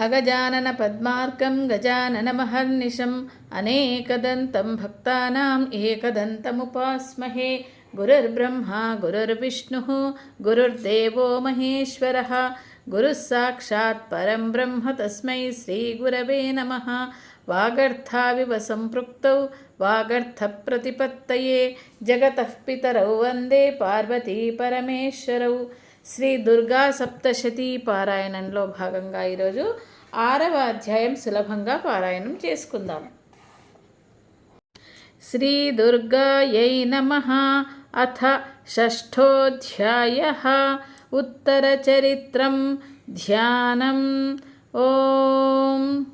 अगजाननपद्मार्कं गजाननमहर्निशम् अनेकदन्तं भक्तानाम् एकदन्तमुपास्महे। गुरुर्ब्रह्मा गुरुर्विष्णुः गुरुर्देवो महेश्वरः। गुरुस्साक्षात्परं ब्रह्म तस्मै श्रीगुरवे नमः। वागर्थाविव सम्पृक्तौ वागर्थप्रतिपत्तये। जगतः पितरौ वन्दे पार्वतीपरमेश्वरौ। శ్రీ దుర్గా సప్తశతీ పారాయణంలో భాగంగా ఈరోజు ఆరవ అధ్యాయం సులభంగా పారాయణం చేసుకుందాం శ్రీ దుర్గాయై నమ అథ షష్ఠోధ్యాయ ఉత్తరచరిత్రం ధ్యానం ఓం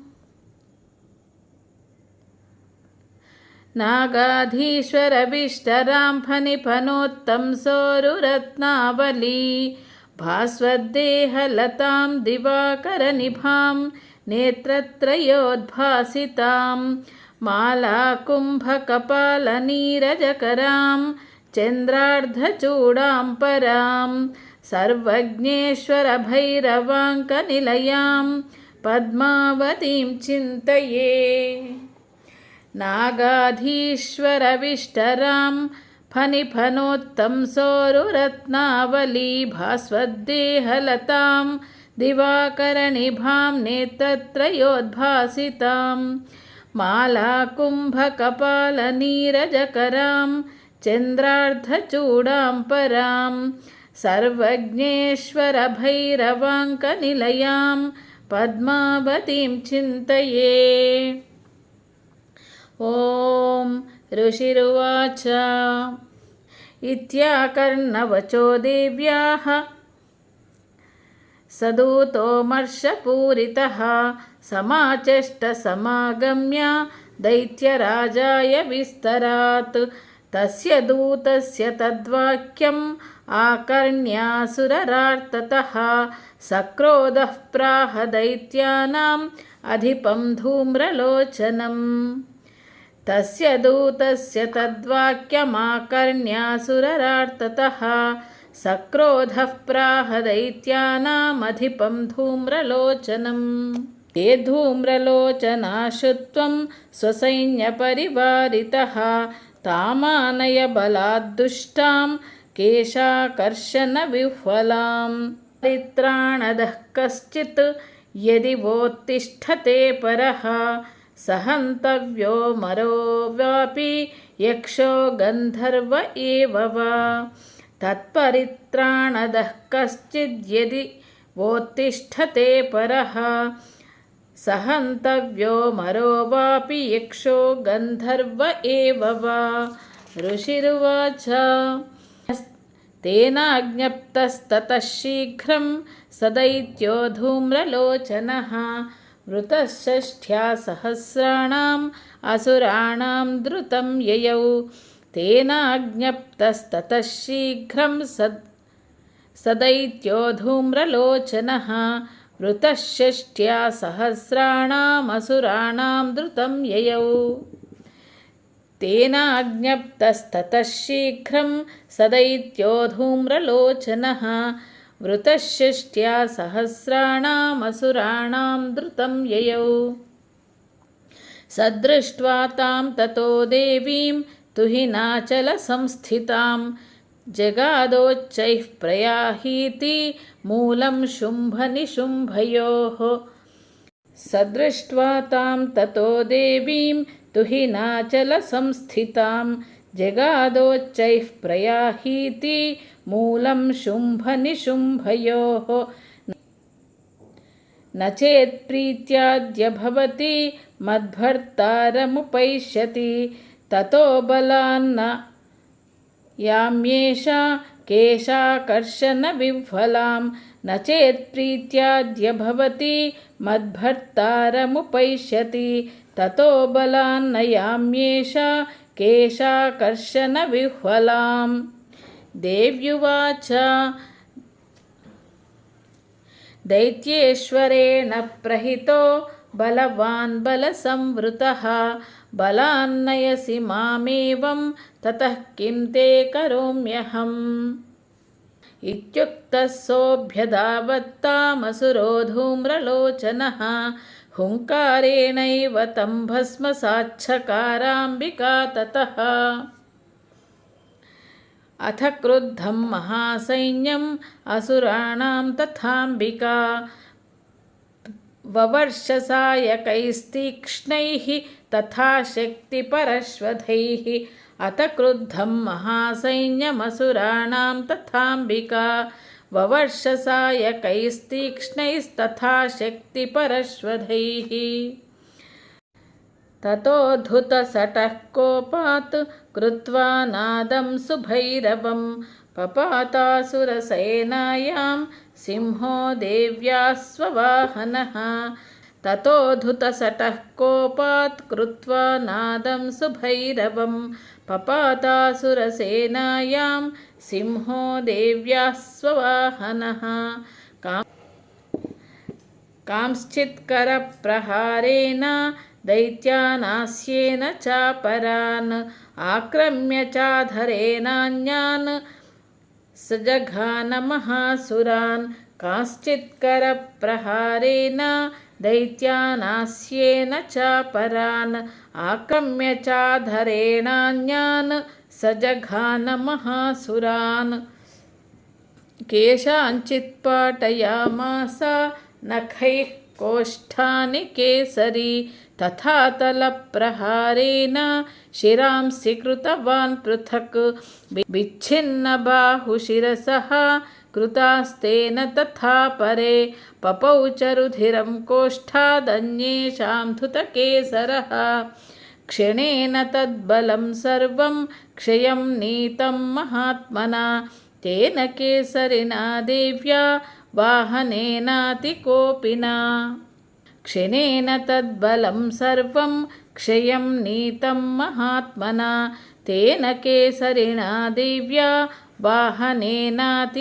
नागाधीश्वरविष्टरां फनिफनोत्तं सोरुरत्नावली भास्वद्देहलतां दिवाकरनिभां नेत्रत्रयोद्भासितां मालाकुम्भकपालनीरजकरां चन्द्रार्धचूडां परां सर्वज्ञेश्वरभैरवाङ्कनिलयां पद्मावतीं चिन्तये नागाधीश्वरविष्टरां फनिफनोत्तं सोरुरत्नावली भास्वद्देहलतां दिवाकरनिभां नेत्रत्रयोद्भासितां मालाकुम्भकपालनीरजकरां चन्द्रार्धचूडां परां सर्वज्ञेश्वरभैरवाङ्कनिलयां पद्मावतीं चिन्तये ॐ ऋषिरुवाच इत्याकर्णवचो देव्याः सदूतोमर्षपूरितः समाचष्टसमागम्य दैत्यराजाय विस्तरात् तस्य दूतस्य तद्वाक्यम् आकर्ण्यासुररार्ततः सक्रोधः प्राह दैत्यानाम् अधिपं धूम्रलोचनम् तस्य दूतस्य तद्वाक्यमाकर्ण्यासुररार्ततः सक्रोधः प्राह दैत्यानामधिपं धूम्रलोचनम्। ते धूम्रलोचनाशुत्वं स्वसैन्यपरिवारितः। तामानय बलाद्दुष्टां केशाकर्षणविह्वलां परित्राणदः कश्चित् यदि वोत्तिष्ठते परः सहन्तव्यो मरो वापि यक्षो गन्धर्व एव वा तत्परित्राणदः कश्चिद्यदि वोत्तिष्ठते परः सहन्तव्यो मरो वापि यक्षो गन्धर्व एव वा ऋषिरुवाच तेनाज्ञप्तस्ततः शीघ्रं सदैत्यो धूम्रलोचनः मृतषष्ठ्या सहस्राणाम् असुराणां द्रुतं ययौ। तेनाज्ञप्तस्ततः शीघ्रं सद् सदैत्यो धूम्रलोचनः मृतषष्ट्या सहस्राणामसुराणां द्रुतं ययौ। तेनाज्ञप्तस्ततः शीघ्रं सदैत्यो धूम्रलोचनः వృతషష్ట్యా సహస్రాణమసురాణం ధృతం యయౌ. సదృష్ట్వా తాం తతో దేవీం తుహినాచల సంస్థితాం. జగాదోచ్చై ప్రయాహీతి మూలం శుంభనిశుంభయో సదృష్ట్వా తాం తతో దేవీం తుహినాచల సంస్థితాం. जगादोच्चैः प्रयाहीति मूलं शुम्भनिशुम्भयोः। न चेत्प्रीत्याद्य भवति मद्भर्तारमुपैष्यति, ततो बलान्न याम्येषा केशाकर्षणविह्वलां न चेत्प्रीत्याद्य भवति मद्भर्तारमुपैष्यति, ततो बलान्न याम्येषा केशाकर्षणविह्वलाम् देव्युवाच दैत्येश्वरेण प्रहितो बलवान् बलसंवृतः। बलान्नयसि मामेवं ततः किं ते करोम्यहम्? इत्युक्तः सोऽभ्यधावत्तामसुरो धूम्रलोचनः హుంకారేణైవ తం భస్మ సాక్షకారాంబికా తతః అథ క్రుద్ధం మహాసైన్యం అసురాణాం తథాంబికా వవర్షసాయకైస్తీక్ష్ణైः తథా శక్తిపరశ్వధైः అత క్రుద్ధం మహాసైన్యమసురాణాం తథాంబికా ववर्षसायकैस्तीक्ष्णैस्तथा शक्तिपरश्वधैः ततोद्धुतसटः कोपात् कृत्वा नादं सुभैरवं पपातासुरसेनायां सिंहो देव्याः स्ववाहनः ततोद्धुतसटः कोपात् कृत्वा नादं सुभैरवं पपातासुरसेनायां सिंहो देव्याः स्ववाहनः कां कांश्चित्करप्रहारेण, दैत्यानास्येन चापरान्, आक्रम्य चाधरेणान्यान्, सजघानमहासुरान्, कांश्चित्करप्रहारेण, दैत्यानास्येन चापरान्, आक्रम्य चाधरेणान्यान् सजघानमहासुरान् केषाञ्चित्पाटयामास नखैः कोष्ठानि केसरी तथा तलप्रहारेण शिरांसि कृतवान् पृथक् विच्छिन्नबाहुशिरसः कृतास्तेन तथा परे पपौ च रुधिरं कोष्ठादन्येषां धुतकेसरः क्षणेन तद्बलं सर्वं क्षयं नीतं महात्मना तेन केसरिना देव्या वाहनेनातिकोपिना क्षणेन तद्बलं सर्वं क्षयं नीतं महात्मना तेन केसरिणा देव्या वाहनेनातिकोपिना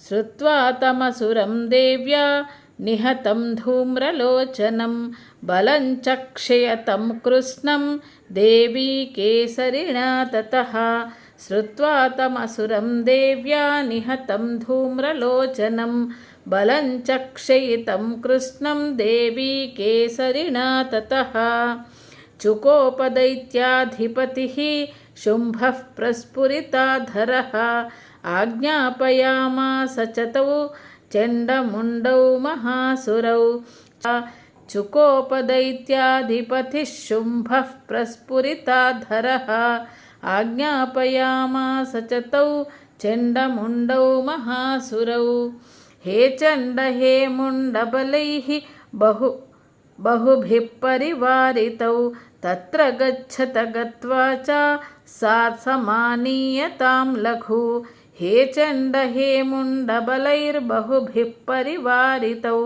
श्रुत्वा तमसुरं देव्या निहतं धूम्रलोचनं बलं चक्षयतं कृष्णं देवी केसरिणा ततः श्रुत्वा तमसुरं देव्या निहतं धूम्रलोचनं बलं चक्षयितं कृष्णं देवी केसरिणा ततः चुकोपदैत्याधिपतिः शुम्भः प्रस्फुरिताधरः आज्ञापयामास च तौ चण्डमुण्डौ महासुरौ चुकोपदैत्याधिपतिः शुम्भः प्रस्फुरिताधरः आज्ञापयामास च तौ चण्डमुण्डौ महासुरौ हे चण्ड हे मुण्डबलैः बहु बहुभिः परिवारितौ तत्र गच्छत गत्वा च सा समानीयतां लघु हे चण्ड हे मुण्डबलैर्बहुभिः परिवारितौ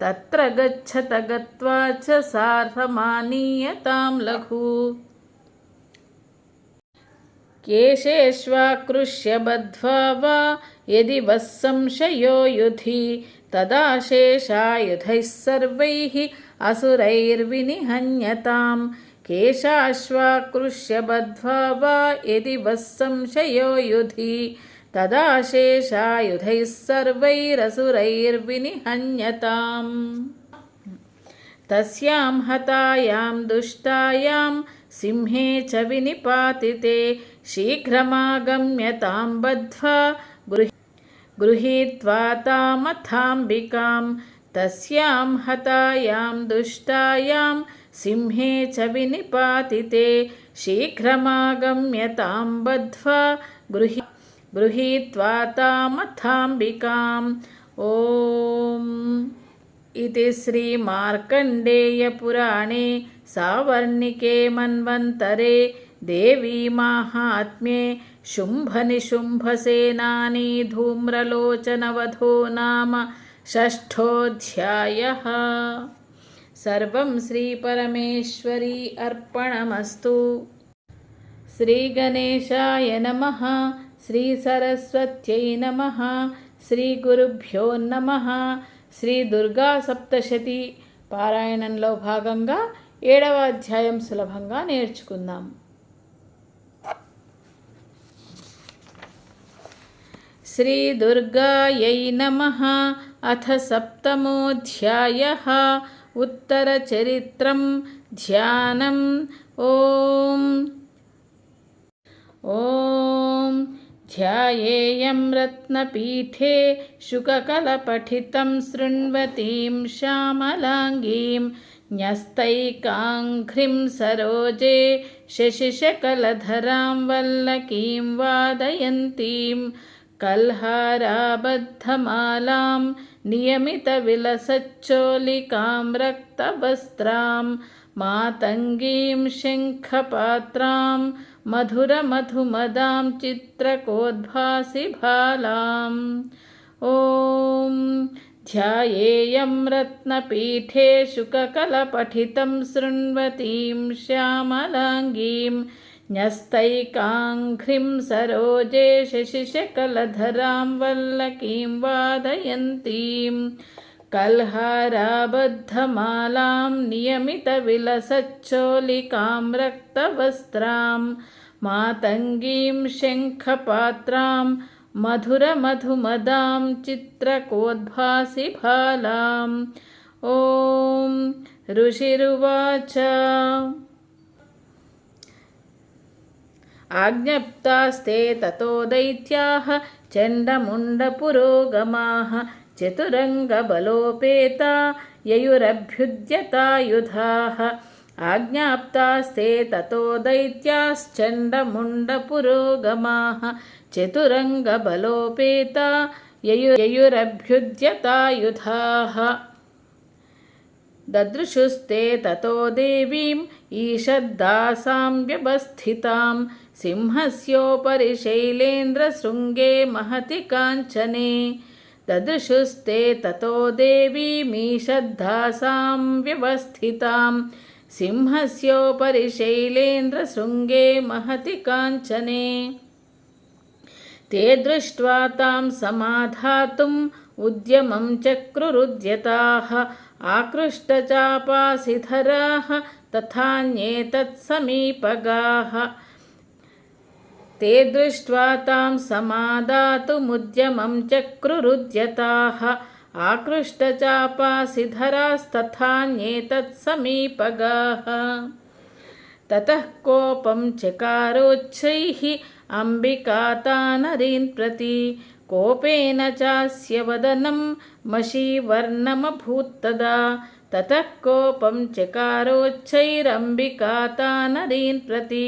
तत्र गच्छत गत्वा च समानीयतां लघु। केशेष्वाकृष्य बद्ध्वा वा यदि वः संशयो युधि तदा शेषायुधैः सर्वैः असुरैर्विनिहन्यतां केशाश्वाकृष्य बद्ध्वा वा यदि वः संशयो युधि తదాశేషాయుధైः సర్వైరసురైర్వినిహన్యతాం. తస్యాం హతాయాం దుష్టాయాం సింహే చ వినిపాతితే శీఘ్రమాగమ్యతాం బద్ధ్వా గృహ గృహీత్వా తామథాంబికాం. తస్యాం హతాయాం దుష్టాయాం సింహే చ వినిపాతితే శీఘ్రమాగమ్యతాం బద్ధ్వా గృహీ गृहीत्वा तामथाम्बिकाम्। ॐ। इति श्रीमार्कण्डेयपुराणे सावर्णिके मन्वन्तरे देवीमाहात्म्ये शुम्भनिशुम्भसेनानी धूम्रलोचनवधो नाम षष्ठोऽध्यायः। सर्वं श्रीपरमेश्वरी अर्पणमस्तु। श्रीगणेशाय नमः శ్రీసరస్వత్యై నమ శ్రీగురుభ్యో నమ శ్రీ దుర్గా సప్తశతి పారాయణంలో భాగంగా ఏడవ అధ్యాయం సులభంగా నేర్చుకుందాం श्रीदुर्गायै नमः अथ सप्तमोऽध्यायः उत्तरचरित्रं ध्यानम् ॐ ॐ ध्यायेयं रत्नपीठे शुककलपठितं शृण्वतीं श्यामलाङ्गीं न्यस्तैकाङ्घ्रिं सरोजे शशिशकलधरां वल्लकीं वादयन्तीं कल्हाराबद्धमालां नियमितविलसच्चोलिकां रक्तवस्त्रां मातङ्गीं शङ्खपात्रां मधुरमधुमदां चित्रकोद्भासिभालाम् ॐ ध्यायेयं रत्नपीठे शुककलपठितं शृण्वतीं श्यामलाङ्गीं न्यस्तैकाङ्घ्रिं सरोजे शशिशकलधरां वल्लकीं वादयन्तीं कल्हाराबद्धमालां नियमितविलसच्चोलिकां रक्तवस्त्रां मातङ्गीं शङ्खपात्रां मधुरमधुमदां चित्रकोद्भासिभालाम् ॐ ऋषिरुवाच आज्ञप्तास्ते ततो दैत्याः चण्डमुण्डपुरोगमाः चतुरङ्गबलोपेता ययुरभ्युद्यतायुधाः आज्ञाप्तास्ते ततो दैत्याश्चण्डमुण्डपुरोगमाः चतुरङ्गबलोपेता ययु ययुरभ्युद्यतायुधाः ददृशुस्ते ततो देवीम् ईषद्दासां व्यवस्थितां सिंहस्योपरि शैलेन्द्रशृङ्गे महति काञ्चने ददृशुस्ते ततो देवीमीषद्दासां व्यवस्थितां सिंहस्योपरि शैलेन्द्रशृङ्गे महति काञ्चने ते दृष्ट्वा तां समाधातुम् उद्यमं चक्रुरुद्यताः आकृष्टचापासिधराः तथान्येतत्समीपगाः ते दृष्ट्वा तां समादातुमुद्यमं चक्रुरुद्यताः आकृष्टचापासिधरास्तथान्येतत्समीपगाः ततः कोपं चकारोच्छैः अम्बिकातानरीन् प्रति कोपेन चास्य वदनं मशीवर्णमभूत्तदा ततः कोपं चकारोच्छैरम्बिकातानरीन् प्रति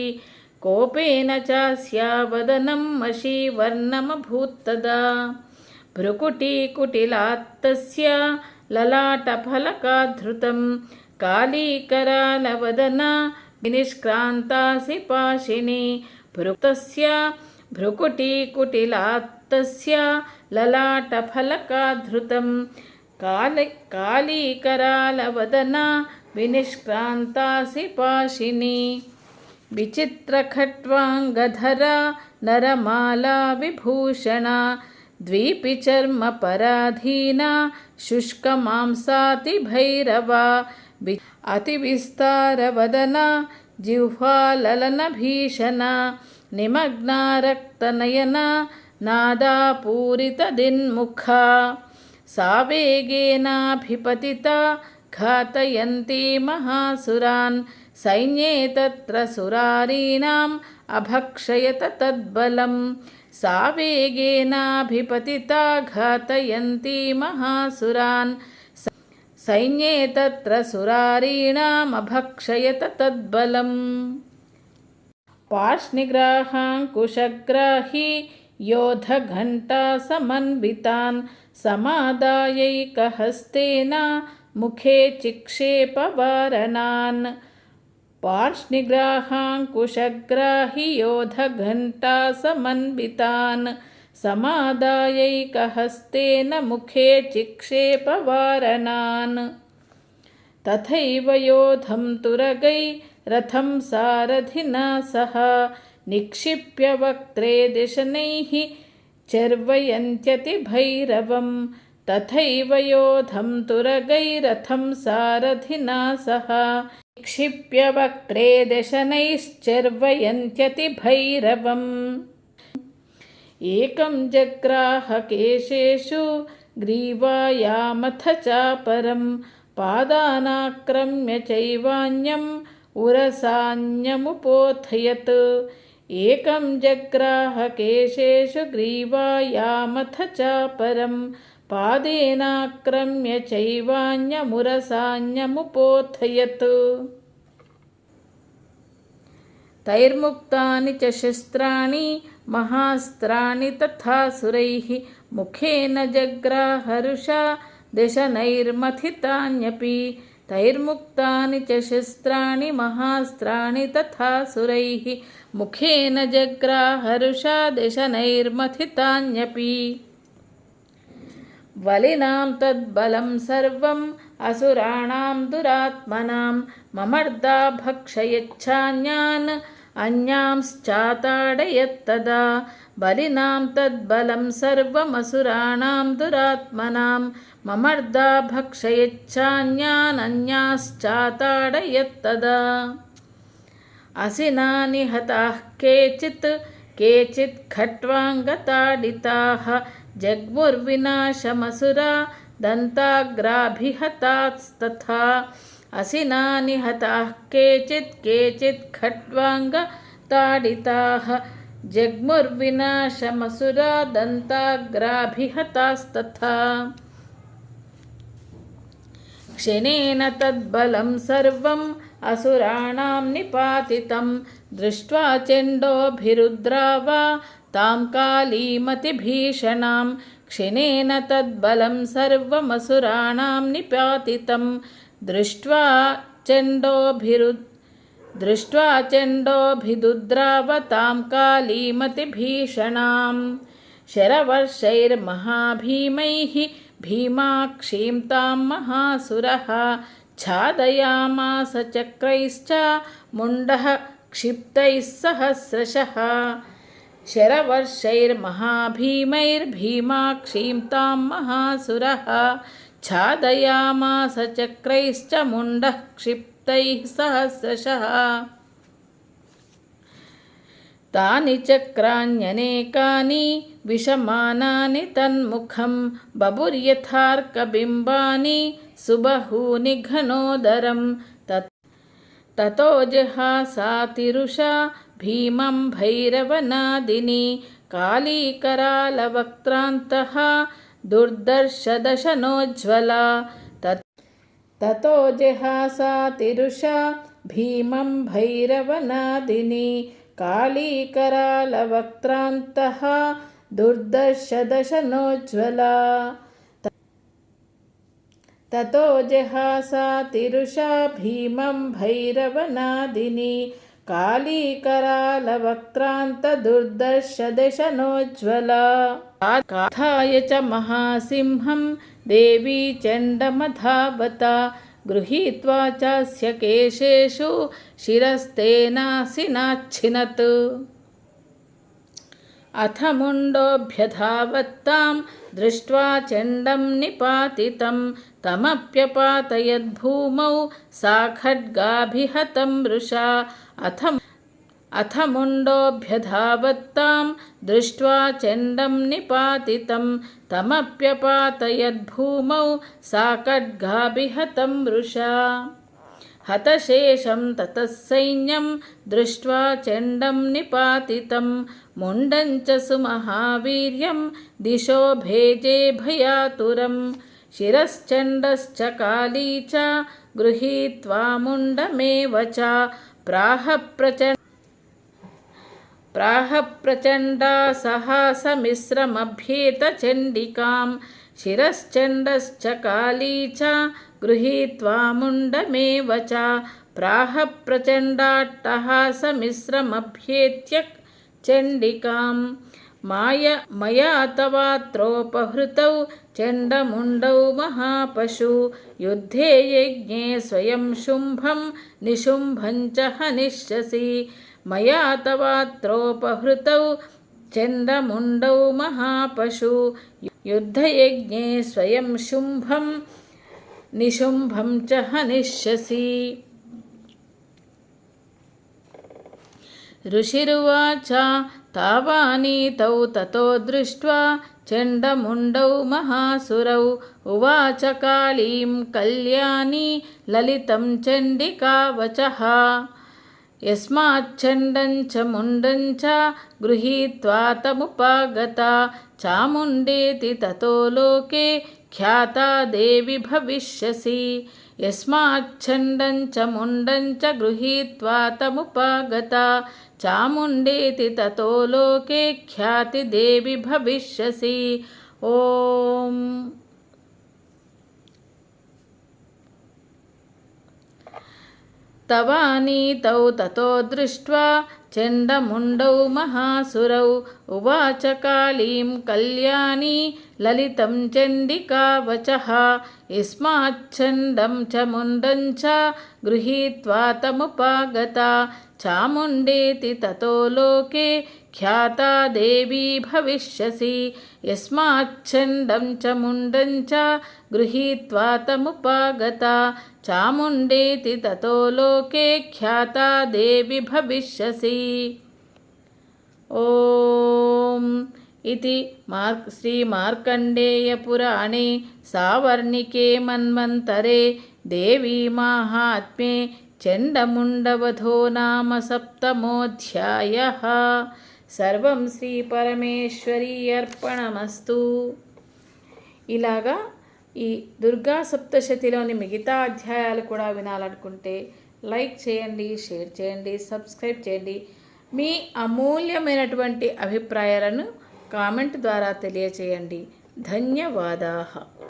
కోపేన చాస్యావదనం మషీవర్ణమభూత్తదా. భ్రుకుటీకుటిలాత్తస్య లలాటఫలకాధృతం. కాళీకరాలవదన వినిష్క్రాంతాసి పాషిణి భృక్తస్య భ్రుకుటీకుటిలాత్తస్య లలాటఫలకాధృతం. కాళి కాళీకరాలవదన వినిష్క్రాంతాసి పాషిణి विचित्रखट्वाङ्गधरा नरमाला विभूषणा द्वीपिचर्मपराधीना शुष्कमांसातिभैरवा अतिविस्तारवदना जिह्वाललनभीषणा निमग्ना रक्तनयना नादापूरितदिन्मुखा सा वेगेनाभिपतिता घातयन्ती महासुरान् సైన్యే తత్ర సురారీణాం అభక్షయత తద్బలం. సావేగేనాభిపతితా ఘాతయంతి మహాసురాన్. సైన్యే తత్ర సురారీణామభక్షయత తద్బలం. పాష్నిగ్రాహాంకుశగ్రాహి యోధఘంటా సమన్వితాన్. సమాదాయైకహస్తేన ముఖే చిక్షేపవారణాన్ पार्ष्णिग्राहाङ्कुशग्राहि योधघण्टासमन्वितान् समादायैकहस्तेन मुखे चिक्षेपवारणान् तथैव योधं तुरगै रथं सारथिना सह निक्षिप्य वक्त्रे दिशनैः चर्वयन्त्यतिभैरवं तथैव योधं तुरगैरथं सारथिना सह निक्षिप्य वक्त्रे दशनैश्चर्वयन्त्यतिभैरवम् एकं जग्राहकेशेषु ग्रीवायामथ चापरं पादानाक्रम्य चैवान्यम् उरसान्यमुपोथयत् एकं जग्राहकेशेषु ग्रीवायामथ चापरं పాదేనాక్రమ్య చైవాన్యమురసాన్యముపోథయత్. తైర్ముక్తాని చ శస్త్రాణి మహాస్త్రాణి తథాసురై ముఖేన జగ్రాహరుషా దశనైర్మథితాన్యపి. తైర్ముక్తాని చ శస్త్రాణి మహాస్త్రాణి తథాసురై ముఖేన జగ్రాహరుషా దశనైర్మథితాన్యపి. वलिनां तद्बलं सर्वम् असुराणां दुरात्मनां ममर्दा भक्षयच्छान्यान् अन्यांश्चाताडयत्तदा बलिनां तद्बलं सर्वमसुराणां दुरात्मनां ममर्दा भक्षयच्छान्यान् अन्याश्चाताडयत्तदा। असिना निहताः केचित् केचित् खट्वाङ्गताडिताः जग्मुर्विनाशमसुरा दन्ताग्राभिहतास्तथा असिना निहताः केचित् केचित् खट्वाङ्गताडिताः जग्मुर्विनाशमसुरा दन्ताग्राभिहतास्तथा क्षणेन तद्बलं सर्वम् असुराणां निपातितं दृष्ट्वा चण्डोभिरुद्रा वा तां कालीमतिभीषणां क्षणेन तद्बलं सर्वमसुराणां निपातितं दृष्ट्वा चण्डोभिरु दृष्ट्वा चण्डोभिदुद्रावतां कालीमतिभीषणां शरवर्षैर्महाभीमैः भीमाक्षीं तां महासुरः छादयामास चक्रैश्च मुण्डः क्षिप्तैः सहस्रशः शरवर्षैर्महाभीमैर्भीमाक्षीं तां महासुरः छादयामास चक्रैश्च मुण्डः क्षिप्तैः सहस्रशः तानि चक्राण्यनेकानि विषमानानि तन्मुखं बभुर्यथार्कबिम्बानि सुबहूनि घनोदरं तत् ततो जहासातिरुषा भीमं भैरवनादिनि कालीकरालवक्त्रान्तः दुर्दर्शदशनोज्ज्वला तत् ततो जहासातिरुषा भीमं भैरवनादिनि कालीकरालवक्त्रान्तः दुर्दर्शदशनोज्ज्वला ततो जहासातिरुषा भीमं भैरवनादिनि कालीकरालवक्त्रान्तदुर्दर्शदशनोज्ज्वला काथाय च महासिंहं देवी चण्डमधावता गृहीत्वा चास्य केशेषु शिरस्तेनासिनाच्छिनत् अथ मुण्डोऽभ्यधावत्तां దృష్ట్వా చండం నిపాతితం తమప్యపాతయద్భూమౌ సా ఖడ్గాభిహతం మృషా అథం అథ ముండోభ్యధావత్తాం దృష్ట్వా చండం నిపాతితం తమప్యపాతయద్భూమౌ సా ఖడ్గాభిహతం మృషా హతశేషం తతసైన్యం దృష్ట్వా చండం నిపాతితం निपातितं मुण्डं च सुमहावीर्यं दिशो भेजे भयातुरं शिरश्चण्डश्च काली च गृहीत्वा मुण्डमेव च प्राह प्रचण्ड प्राह प्रचण्डा सहासमिश्रमभ्येतचण्डिकां शिरश्चण्डश्च काली च गृहीत्वा मुण्डमेव च प्राह प्रचण्डाट्टहासमिश्रमभ्येत्य चण्डिकां माय, मया तवात्रोपहृतौ चण्डमुण्डौ महापशु। युद्धे यज्ञे स्वयं शुम्भं, निशुम्भं च हनिष्यसि। मया तवात्रोपहृतौ चण्डमुण्डौ महापशु। युद्धयज्ञे स्वयं शुम्भं, निशुम्भं च हनिष्यसि। ऋषिरुवाच तावानीतौ ततो दृष्ट्वा चण्डमुण्डौ महासुरौ उवाच कालीं कल्याणी ललितं चण्डिकावचः यस्माच्छण्डं च मुण्डं च गृहीत्वा तमुपागता चामुण्डेति ततो लोके ख्याता देवि भविष्यसि यस्माच्छण्डं च मुण्डं च गृहीत्वा तमुपागता चामुण्डेति ततो लोके ख्यातिदेवि भविष्यसि ॐ तवानीतौ ततो दृष्ट्वा चण्डमुण्डौ महासुरौ उवाच कालीं कल्याणी ललितं चण्डिकावचः यस्माच्छण्डं च मुण्डं च गृहीत्वा तमुपागता చాముండేతి తతో లోకే ఖ్యాతా దేవీ భవిష్యసి. యస్మాచ్చండం చ ముండం చ గృహీత్వా తముపాగత. చాముండేతి తతో లోకే ఖ్యాతా దేవి భవిష్యసి. ఓం ఇది మార్క్ శ్రీ మార్కండేయపురాణే సావర్ణికే మన్వంతరే దేవీ మాహాత్మ్యే చండముండవధో నామ సప్తమోధ్యాయ సర్వం శ్రీ పరమేశ్వరి అర్పణమస్తు ఇలాగా ఈ దుర్గా సప్తశతిలోని మిగతా అధ్యాయాలు కూడా వినాలనుకుంటే లైక్ చేయండి షేర్ చేయండి సబ్స్క్రైబ్ చేయండి. మీ అమూల్యమైనటువంటి అభిప్రాయాలను కామెంట్ ద్వారా తెలియచేయండి. ధన్యవాదాలు.